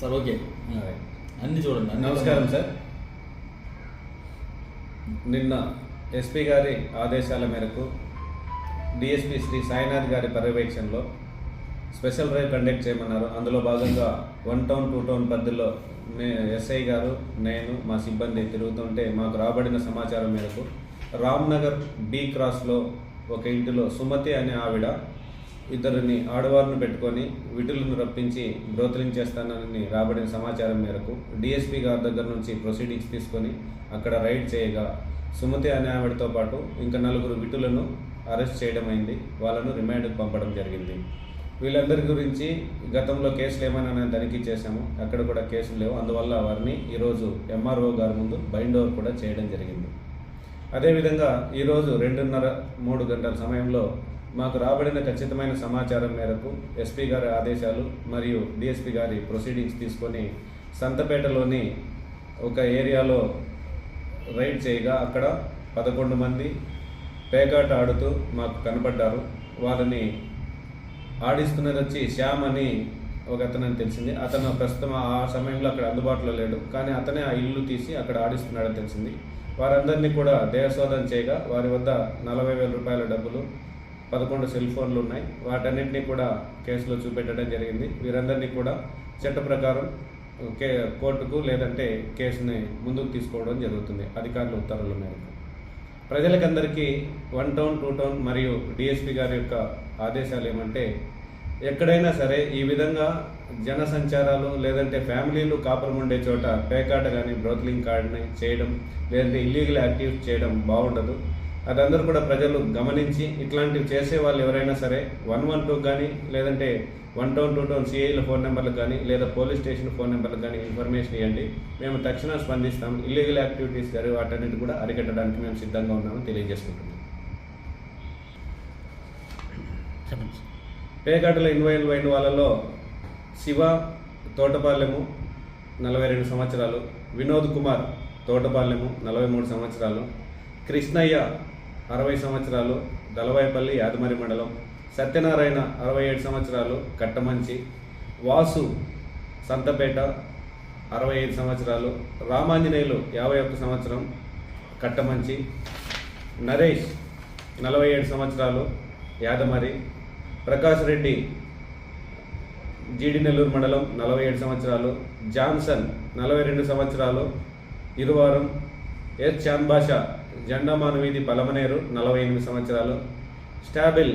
Sir okay. అన్ని చూడండి నమస్కారం సార్. నిన్న ఎస్పీ గారి ఆదేశాల మేరకు డిఎస్పి శ్రీ సాయినాథ్ గారి పర్యవేక్షణలో స్పెషల్ డ్రైవ్ కండక్ట్ చేయమన్నారు. అందులో భాగంగా వన్ టౌన్ టూ టౌన్ పరిధిలో మే ఎస్ఐ గారు నేను మా సిబ్బంది తిరుగుతుంటే మాకు రాబడిన సమాచారం మేరకు రామ్నగర్ బి క్రాస్లో ఒక ఇంటిలో సుమతి అనే ఆవిడ ఇద్దరిని ఆడవారిని పెట్టుకొని విటులను రప్పించి బ్రోతలింగ్ చేస్తానని రాబడిన సమాచారం మేరకు డిఎస్పీ గారి దగ్గర నుంచి ప్రొసీడింగ్స్ తీసుకొని అక్కడ రైడ్ చేయగా సుమతి అనే ఆవిడతో పాటు ఇంకా నలుగురు విటులను అరెస్ట్ చేయడం అయింది. వాళ్ళను రిమాండ్కి పంపడం జరిగింది. వీళ్ళందరి గురించి గతంలో కేసులు ఏమైనా తనిఖీ చేశాము. అక్కడ కూడా కేసులు లేవు. అందువల్ల వారిని ఈరోజు ఎంఆర్ఓ గారి ముందు బైండ్ ఓవర్ కూడా చేయడం జరిగింది. అదేవిధంగా ఈరోజు రెండున్నర మూడు గంటల సమయంలో మాకు రాబడిన ఖచ్చితమైన సమాచారం మేరకు ఎస్పీ గారి ఆదేశాలు మరియు డిఎస్పీ గారి ప్రొసీడింగ్స్ తీసుకొని సంతపేటలోని ఒక ఏరియాలో రైడ్ చేయగా అక్కడ పదకొండు మంది పేకాట ఆడుతూ మాకు కనపడ్డారు వాళ్ళని ఆడిస్తున్నది వచ్చి శ్యామ్ అని ఒక అతనని తెలిసింది. అతను ప్రస్తుతం ఆ సమయంలో అక్కడ అందుబాటులో లేడు. కానీ అతనే ఆ ఇల్లు తీసి అక్కడ ఆడిస్తున్నాడని తెలిసింది. వారందరినీ కూడా దేహశోధన చేయగా వారి వద్ద నలభై వేల రూపాయల డబ్బులు పదకొండు సెల్ ఫోన్లు ఉన్నాయి. వాటన్నింటినీ కూడా కేసులో చూపెట్టడం జరిగింది. వీరందరినీ కూడా చట్ట ప్రకారం కే కోర్టుకు లేదంటే కేసుని ముందుకు తీసుకోవడం జరుగుతుంది. అధికారుల ఉత్తర్వుల మేరకు. ప్రజలకందరికీ వన్ టౌన్ టూ టౌన్ మరియు డిఎస్పీ గారి యొక్క ఆదేశాలు ఏమంటే ఎక్కడైనా సరే ఈ విధంగా జన సంచారాలు లేదంటే ఫ్యామిలీలు కాపురం ఉండే చోట పేకాట కానీ బ్రోత్లింగ్ కార్డ్ని చేయడం లేదంటే ఇల్లీగల్ యాక్టివ్ చేయడం బాగుండదు. అదందరూ కూడా ప్రజలు గమనించి ఇట్లాంటివి చేసే వాళ్ళు ఎవరైనా సరే వన్ వన్ టూ కానీ లేదంటే వన్ టౌన్ టూ టౌన్ సిఐల ఫోన్ నెంబర్లకు కానీ లేదా పోలీస్ స్టేషన్ ఫోన్ నెంబర్లకు కానీ ఇన్ఫర్మేషన్ ఇవ్వండి. మేము తక్షణం స్పందిస్తాం. ఇల్లీగల్ యాక్టివిటీస్ జరిగే వాటన్నిటి కూడా అరికట్టడానికి మేము సిద్ధంగా ఉన్నామని తెలియజేసుకుంటున్నాం. పేకాటలో ఇన్వాల్వ్ అయిన వాళ్ళలో శివ తోటపాలెము నలభై రెండు సంవత్సరాలు. వినోద్ కుమార్ తోటపాలెము నలభై మూడు సంవత్సరాలు. కృష్ణయ్య అరవై సంవత్సరాలు దళవాయిపల్లి యాదమరి మండలం. సత్యనారాయణ అరవై ఏడు సంవత్సరాలు కట్టమంచి. వాసు సంతపేట అరవై ఐదు సంవత్సరాలు. రామాంజనేయులు యాభై ఒక్క సంవత్సరం కట్టమంచి. నరేష్ నలభై ఏడు సంవత్సరాలు యాదమరి. ప్రకాష్ రెడ్డి జీడి నెల్లూరు మండలం నలభై ఏడు సంవత్సరాలు. జాన్సన్ నలభై రెండు సంవత్సరాలు. ఇరువారం ఎస్ చాంద్ జెండామాను వీధి పలమనేరు నలభై ఎనిమిది సంవత్సరాలు. స్టాబిల్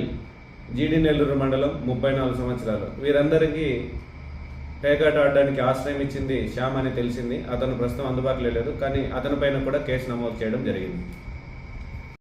జీడి నెల్లూరు మండలం ముప్పై నాలుగు సంవత్సరాలు. వీరందరికీ పేకాట ఆడడానికి ఆశ్రయం ఇచ్చింది శ్యామ్ అని తెలిసింది. అతను ప్రస్తుతం అందుబాటులో లేదు కానీ అతని పైన కూడా కేసు నమోదు చేయడం జరిగింది.